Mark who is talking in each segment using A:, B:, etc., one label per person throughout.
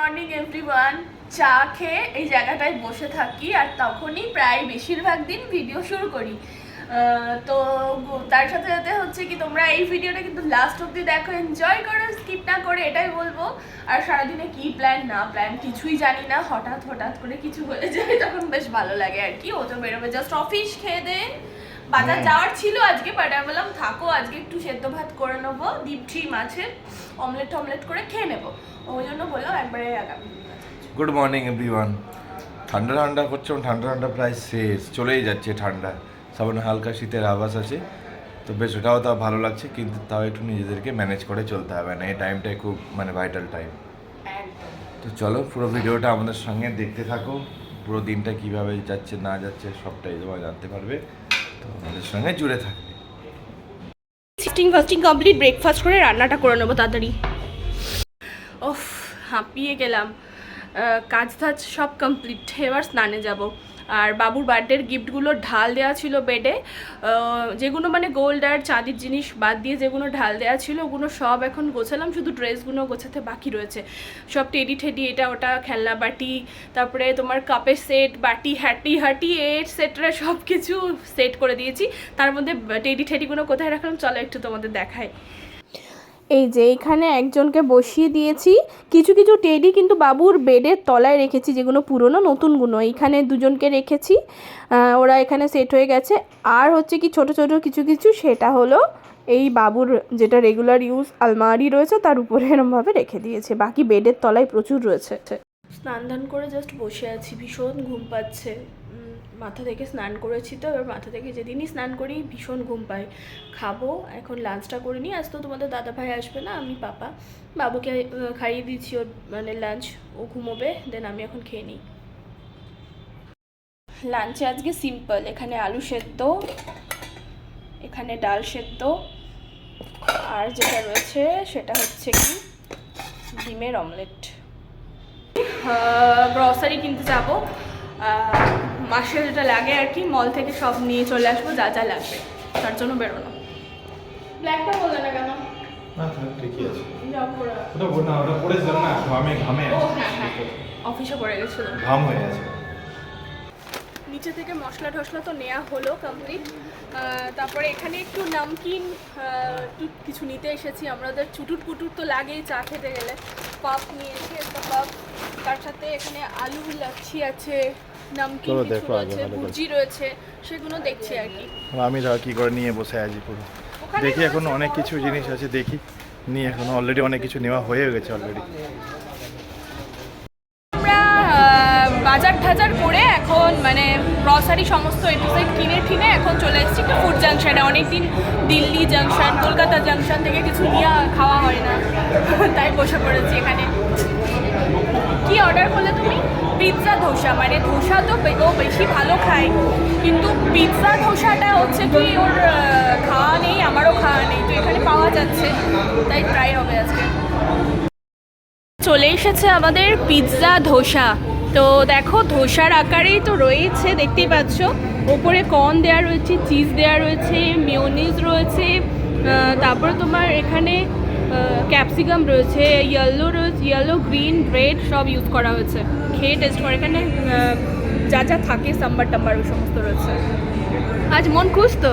A: Morning, everyone. চা খেয়ে এই জায়গাটায় বসে থাকি আর তখনই প্রায় বেশিরভাগ দিন ভিডিও শুরু করি। তো তার সাথে সাথে হচ্ছে কি তোমরা এই ভিডিওটা কিন্তু লাস্ট অব্দি দেখো এনজয় করো স্কিপ না করে এটাই বলব। আর সারাদিনে কি প্ল্যান না প্ল্যান কিছুই জানি না। হঠাৎ হঠাৎ করে কিছু হয়ে যায়, তখন বেশ ভালো লাগে আর কি। ও তো বেরোবে জাস্ট অফিস খেয়ে দে। বাজার যাওয়ার ছিল আজকে বাট আমি বললাম থাকো আজকে একটু সেদ্ধ ভাত করে নেব ডিপটি মাছের অমলেট টমলেট করে খেয়ে নেব। ওই জন্য বললাম একবারে আগামী
B: গুড মর্নিং এভরিওয়ান ঠান্ডা ঠান্ডা করছে ঠান্ডা ঠান্ডা প্রায় শেষ চলেই যাচ্ছে ঠান্ডা। সামান্য হালকা শীতের আভাস আছে তো বেশ ওটাও তাও ভালো লাগছে কিন্তু তাও একটু নিজেদেরকে ম্যানেজ করে চলতে হবে না এই টাইমটাই খুব মানে ভাইটাল টাইম তো চলো পুরো ভিডিওটা আমাদের সঙ্গে দেখতে থাকো পুরো দিনটা কীভাবে যাচ্ছে না যাচ্ছে সবটাই তোমরা জানতে পারবে। তো সঙ্গে জুড়ে থাকবে।
A: সিস্টিং ফাস্টিং কমপ্লিট ব্রেকফাস্ট করে রান্নাটা করে নেব তাড়াতাড়ি। ওফ, হাঁপিয়ে গেলাম। কাজ টাজ সব কমপ্লিট এবার স্নানে যাব। আর বাবুর বার্থডের গিফটগুলো ঢাল দেওয়া ছিল বেডে। যেগুলো মানে গোল্ড আর চাঁদির জিনিস বাদ দিয়ে যেগুলো ঢাল দেওয়া ছিল, ওগুলো সব এখন গোছালাম, শুধু ড্রেসগুলো গোছাতে বাকি রয়েছে। সব টেডি ঠেডি, এটা ওটা, খেলনা বাটি, তারপরে তোমার কাপের সেট, বাটি হ্যাটি হাটি, এট সেটরা সব কিছু সেট করে দিয়েছি। তার মধ্যে টেডি ঠেডিগুলো কোথায় রাখলাম? চলো একটু তোমাদের দেখাই। এই যে এখানে একজনকে বসিয়ে দিয়েছি। কিছু কিছু টেডি কিন্তু বাবুর বেডের তলায় রেখেছি, যেগুলো পুরনো নতুনগুলো এইখানে দুজনকে রেখেছি। ওরা এখানে সেট হয়ে গেছে। আর হচ্ছে কি ছোট ছোট কিছু কিছু, সেটা হলো এই বাবুর যেটা রেগুলার ইউজ আলমারি রয়েছে, তার উপরে এরমভাবে রেখে দিয়েছে। বাকি বেডের তলায় প্রচুর রয়েছে। স্নান ধান করে জাস্ট বসে আছি, ভীষণ ঘুম পাচ্ছে। মাথা থেকে স্নান করেছি তো, এবার মাথা থেকে যেদিনই স্নান করি, ভীষণ ঘুম পায় খাব, এখন লাঞ্চটা করে নিই। আজ তো তোমাদের দাদা ভাই আসবে না, আমি পাপা। বাবুকে খাইয়ে দিচ্ছি ওর মানে লাঞ্চ ও ঘুমোবে দেন আমি এখন খেয়ে নিই। লাঞ্চে আজকে সিম্পল এখানে আলু সেদ্ধ, এখানে ডাল সেদ্ধ, আর যেটা রয়েছে সেটা হচ্ছে কি? ডিমের অমলেট গ্রসারি কিনতে যাব। মাসে যেটা লাগে আর কি মল থেকে সব নিয়ে চলে আসব যা যা লাগবে। তার জন্য বেরোনো ব্ল্যাকটা বললে না কেন?
C: না থাক ঠিকই আছে। ওটা বল না ওটা পড়েছিলাম না ঘামে ঘামে
A: ও
C: আছে।
A: হ্যাঁ হ্যাঁ। অফিসে পড়ে গেছিল
C: ঘাম হয়ে আছে
A: নিচে থেকে মশলা টশলা তো নেওয়া হলো কমপ্লিট তারপরে এখানে একটু নামকিন আহ, একটু কিছু নিতে এসেছি। আমাদের চুটুট পুটুট তো লাগেই চা খেতে গেলে। পাপ নিয়েছি একটা পাপ। তার সাথে এখানে আলু লাচ্ছি আছে। নামকিন
C: চলো দেখো আগে
A: রয়েছে
C: ভালো করে।
A: ভুজি রয়েছে সেগুলো দেখছি আর কি।
C: আমি ধর কি করে নিয়ে বসে আছি পুরো। দেখি এখন অনেক কিছু জিনিস আছে দেখি। নিয়ে এখন অলরেডি অনেক কিছু নেওয়া হয়ে গেছে অলরেডি
A: আমরা আহ, বাজার টাজার করে এখন মানে গ্রসারি সমস্ত এটু কিনে ঠিনে এখন চলে এসেছি একটু ফুড জাংশনে অনেকদিন দিল্লি জাংশন কলকাতা জাংশন থেকে কিছু নিয়ে খাওয়া হয় না। তাই বসে পড়েছি এখানে। কি অর্ডার করলে তুমি? পিৎজা ধোসা মানে ধোসা তো ও বেশি ভালো খায়। কিন্তু পিৎজা ধোসাটা হচ্ছে কি, ওর খাওয়া নেই, আমারও খাওয়া নেই, তো এখানে পাওয়া যাচ্ছে। তাই ট্রাই হবে আজকে। চলে এসেছে আমাদের পিৎজা ধোসা। তো দেখো, ধোসার আকারেই তো রয়েছে, দেখতেই পাচ্ছ। ওপরে কর্ন দেওয়া রয়েছে চিজ দেওয়া রয়েছে মিওনিজ রয়েছে তারপরে তোমার এখানে ক্যাপসিকাম রয়েছে ইয়েলো রয়েছে ইয়েলো গ্রিন রেড সব ইউজ করা হয়েছে। খেয়ে টেস্ট করে এখানে যা যা থাকে সাম্বার টাম্বার ওই সমস্ত রয়েছে। আজ মন খুশ তো?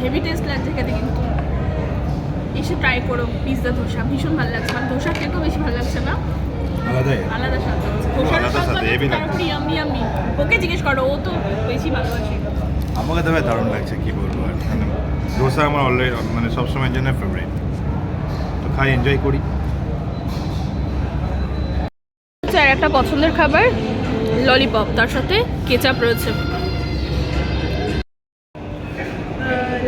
A: হেভি টেস্ট লাগছে খেতে কিন্তু। এসে ট্রাই করো পিৎজা ধোসা ভীষণ ভালো লাগছে। মানে ধোসার থেকেও বেশি ভালো লাগছে না। আলাদা স্বাদ মানে
C: লাগছে।
A: ওকে জিজ্ঞেস করো ও তো বেশি ভালোবাসে।
C: আমাকে তবে দারুণ লাগছে কি বলব। ধোসা আমার অলরেডি মানে সবসময়ের জন্য ফেভারিট তো খাই এনজয় করি।
A: আর একটা পছন্দের খাবার ললিপপ তার সাথে কেচাপ রয়েছে।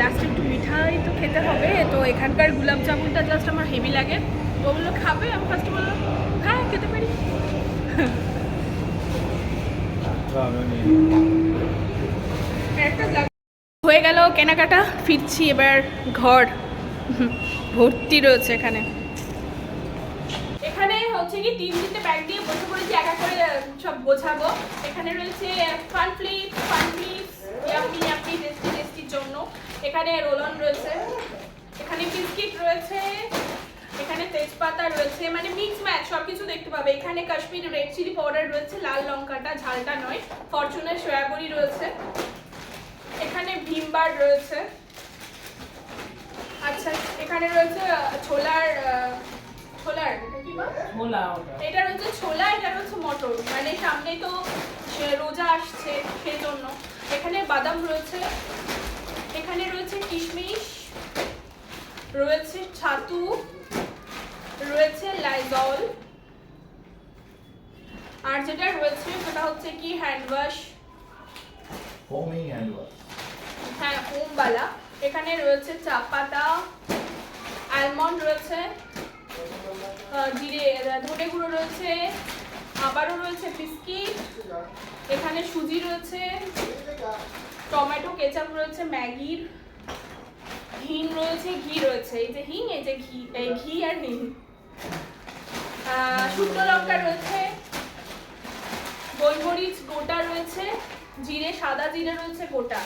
A: লাস্টে একটু মিঠাই তো খেতে হবে তো এখানকার গুলাব জামুনটা জাস্ট আমার হেভি লাগে। তো ওগুলো খাবে আমি ফার্স্টে বললাম হ্যাঁ খেতে পারি। একটা হয়ে গেল কেনাকাটা, ফিরছি এবার ঘর। ভর্তি রয়েছে এখানে। এখানে হচ্ছে কি তিন তিনটে ব্যাগ দিয়ে বসে পড়েছি, একা করে সব বোঝাবো এখানে রয়েছে fun flip fun flip yummy yummy tasty টেস্টির জন্য। এখানে রোলন রয়েছে। এখানে বিস্কিট রয়েছে। এখানে তেজপাতা রয়েছে। মানে মিক্স ম্যাচ সব কিছু দেখতে পাবে। এখানে কাশ্মীরি রেড চিলি পাউডার রয়েছে, লাল লঙ্কাটা, ঝালটা নয়। ফরচুনের সয়াবড়ি রয়েছে। এখানে ভীমবার রয়েছে। আচ্ছা এখানে রয়েছে ছোলার ছোলার এটা কি
D: ছোলা
A: এটা রয়েছে ছোলা এটা রয়েছে মটর। মানে সামনেই তো রোজা আসছে সেজন্য। এখানে বাদাম রয়েছে। এখানে রয়েছে কিশমিশ রয়েছে ছাতু রয়েছে লাইজল আর যেটা রয়েছে সেটা হচ্ছে কি হ্যান্ড ওয়াশ
B: হোমিং হ্যান্ড ওয়াশ
A: হ্যাঁ ওমবালা। এখানে রয়েছে চা পাতা আলমন্ড রয়েছে জিরে ধনে গুঁড়ো রয়েছে, আবারও রয়েছে বিস্কিট, এখানে সুজি রয়েছে, টমেটো, কেচাপ রয়েছে, ম্যাগির, হিং রয়েছে, ঘি রয়েছে। এই যে হিং, এই যে ঘি, এই ঘি আর হিং। শুকনো লঙ্কা রয়েছে, গোলমরিচ গোটা রয়েছে, জিরে, সাদা জিরে রয়েছে গোটা।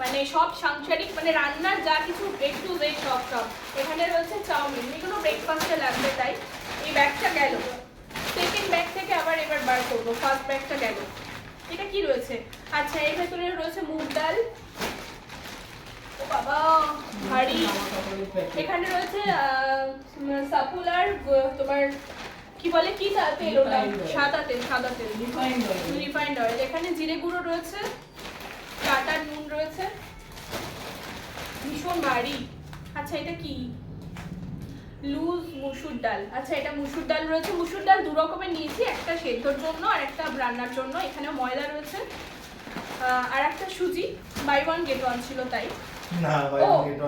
A: মানে সব সাংসারিক মানে রান্নার যা কিছু ব্রেক টু ব্রেক সব সব। এখানে রয়েছে চাউমিন। এগুলো ব্রেকফাস্টে লাগবে তাই। এই ব্যাগটা গেল। সেকেন্ড ব্যাগ থেকে আবার এবার বার করব। ফার্স্ট ব্যাগটা গেল। এটা কি রয়েছে? আচ্ছা এর ভেতরে রয়েছে মুগ ডাল। ও বাবা ভারী। এখানে রয়েছে সাপুলার তোমার কি বলে কি তেল ওটা? সাদা তেল সাদা তেল।
D: রিফাইন্ড অয়েল
A: রিফাইন্ড অয়েল এখানে জিরে গুঁড়ো রয়েছে। টাটা নুন রয়েছে। ভীষণ ভারী। আচ্ছা এটা কি? লুজ মুসুর ডাল। আচ্ছা এটা মুসুর ডাল রয়েছে। মুসুর ডাল দু রকমের নিয়েছি একটা সেদ্ধর জন্য আর একটা রান্নার জন্য। এখানে ময়দা রয়েছে। আর একটা সুজি। বাই ওয়ান গেট ওয়ান ছিল তাই।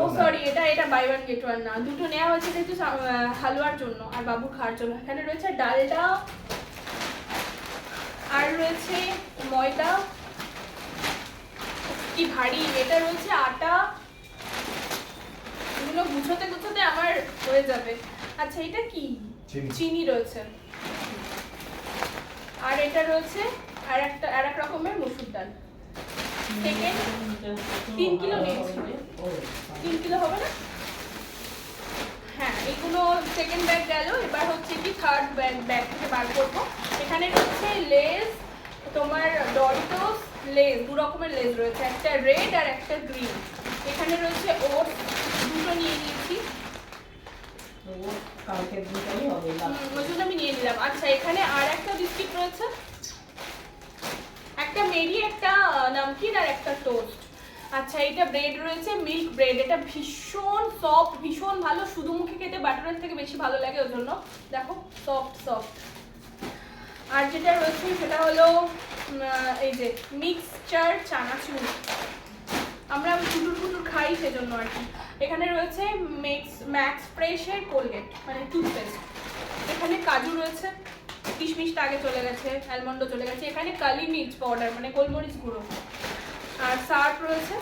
A: ও সরি এটা এটা বাই ওয়ান গেট ওয়ান না। দুটো নেওয়া হয়েছে যেহেতু হালুয়ার জন্য আর বাবু খাওয়ার জন্য। এখানে রয়েছে ডালটা আর রয়েছে ময়দা। কি ভারী? এটা রয়েছে আটা। এগুলো গুছোতে গুছোতে আমার হয়ে যাবে। আচ্ছা এটা কি?
B: চিনি।
A: রয়েছে। আর এটা রয়েছে আর একটা আর এক রকমের মুসুর ডাল। সেকেন্ড তিন কিলো নিয়েছি। তিন কিলো হবে না? হ্যাঁ এগুলো সেকেন্ড ব্যাগ গেল। এবার হচ্ছে কি থার্ড ব্যাগ ব্যাগ থেকে বার করব। এখানে রয়েছে লেস তোমার ডরিটোস লেস দু রকমের লেস রয়েছে একটা রেড আর একটা গ্রিন। এখানে রয়েছে ওট দুটো নিয়ে নিয়েছি। ওই জন্য আমি নিয়ে নিলাম। আচ্ছা এখানে আর একটা বিস্কিট রয়েছে। একটা মেরি একটা নামকিন আর একটা টোস্ট। আচ্ছা এটা ব্রেড রয়েছে মিল্ক ব্রেড। এটা ভীষণ সফট ভীষণ ভালো। শুধু মুখে খেতে বাটারের থেকে বেশি ভালো লাগে ওর জন্য। দেখো সফট সফট। আর যেটা রয়েছে সেটা হলো এই যে মিক্সচার চানাচুর। আমরা ফুটুর ফুটুর খাই সেজন্য আর কি। এখানে রয়েছে মেক্স ম্যাক্স ফ্রেশের কোলগেট মানে টুথপেস্ট এখানে কাজু রয়েছে, কিশমিশটা আগে চলে গেছে অ্যালমন্ডও চলে গেছে। এখানে কালি মির্চ পাউডার মানে গোলমরিচ গুঁড়ো। আর সার্ফ রয়েছে।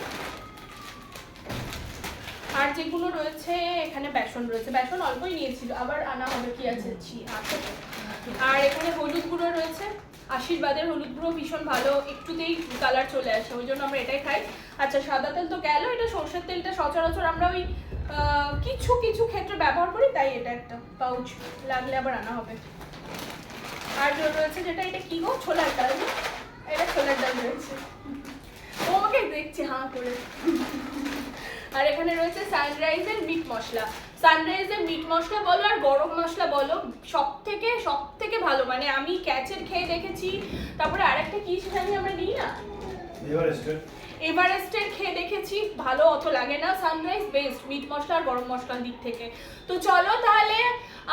A: আর যেগুলো রয়েছে, এখানে বেসন রয়েছে। বেসন অল্পই নিয়েছিল। আবার আনা হবে কি আছে? ছি, আছে। আর এখানে হলুদ গুঁড়ো রয়েছে। আশীর্বাদের হলুদ গুঁড়ো ভীষণ ভালো, একটুতেই কালার চলে আসে, ওই জন্য আমরা এটাই খাই। আচ্ছা সাদা তেল তো গেল, এটা সর্ষের তেলটা সচরাচর আমরা ওই কিছু কিছু ক্ষেত্রে ব্যবহার করি, তাই এটা একটা পাউচ লাগলে আবার আনা হবে। আর রয়েছে, যেটা এটা কি গো? ছোলার ডাল এটা ছোলার ডাল রয়েছে। ও আমাকে দেখছে, হাঁ, করে। আর এখানে রয়েছে সানরাইজের মিট মশলা। সানরাইজের মিট মশলা বলো আর গরম মশলা বলো সব থেকে সব থেকে ভালো। মানে আমি ক্যাচের খেয়ে দেখেছি। তারপরে আরেকটা কি সেখানে আমরা নিই না? এভারেস্টের খেয়ে দেখেছি। ভালো অত লাগে না সানরাইজ বেস্ট মিট মশলা আর গরম মশলার দিক থেকে। তো চলো তাহলে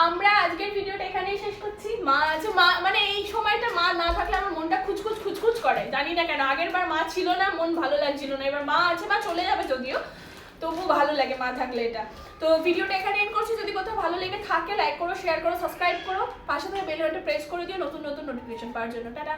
A: আমরা আজকের ভিডিওটা এখানেই শেষ করছি। মা আছে মা মানে এই সময়টা মা না থাকলে আমার মনটা খুচখুচ খুচখুচ করে। জানি না কেন আগের বার মা ছিল না মন ভালো লাগছিল না। এবার মা আছে মা চলে যাবে যদিও। তবু ভালো লাগে মা থাকলে এটা। তো ভিডিওটা এখানে এন্ড করছি। যদি কোথাও ভালো লেগে থাকে লাইক করো শেয়ার করো সাবস্ক্রাইব করো। পাশে থেকে বেল বাটন প্রেস করে দিও। নতুন নতুন নোটিফিকেশন পাওয়ার জন্য। টাটা।